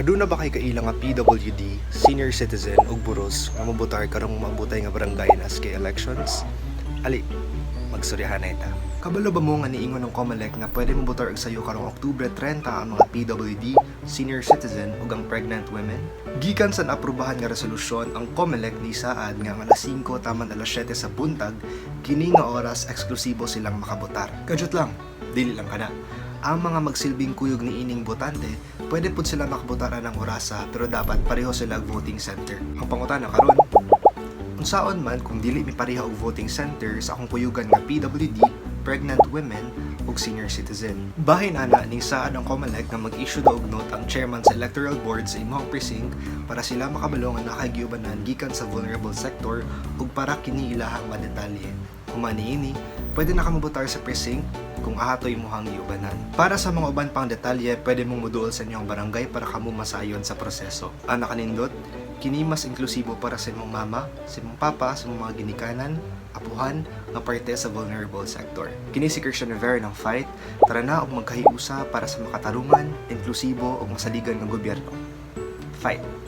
Aduna ba kay kailang nga PWD, senior citizen ug buros nga mabutar karong mabutay nga barangay nas kay elections? Ali, magsuryahan na ita. Kabalo ba mo nga niingon ng COMELEC nga pwede mabutar og sayo karong Oktubre 30 ang mga PWD, senior citizen ug ang pregnant women? Gikan sa naaprubahan nga resolusyon ang COMELEC ni saad nga alas 5 taman alas 7 sa buntag kini nga oras eksklusibo silang makabotar. Kajut lang, dili lang kana. Ang mga magsilbing kuyog ni ining botante, pwede pud sila makabutaran ng orasa pero dapat pareho sila voting center. Ang pangutana karon, unsaon man kung dili mi pareha og voting center sa akong kuyugan nga PWD, pregnant women ug senior citizen. Bahin ana ning saad ang COMELEC nga mag-issue daw og note ang chairman sa electoral board sa imong precinct para sila makabalo nga nakagiubanan gikan sa vulnerable sector ug para kini ilahang madetalye. Humani ini, pwede na ka mabutar sa precinct kung ahatoy mo hang iubanan. Para sa mga uban pang detalye, pwede mong muduol sa inyong barangay para kamo masayon sa proseso. Ana kanindot, kini mas inklusibo para sa imong mama, sa imong papa, sa imong mga ginikanan, apuhan, nga parte sa vulnerable sector. Kini si Christian Rivera ng Fight, tara na og magkahiusa para sa makatarungan, inklusibo ug masaligan nga gobyerno. Fight!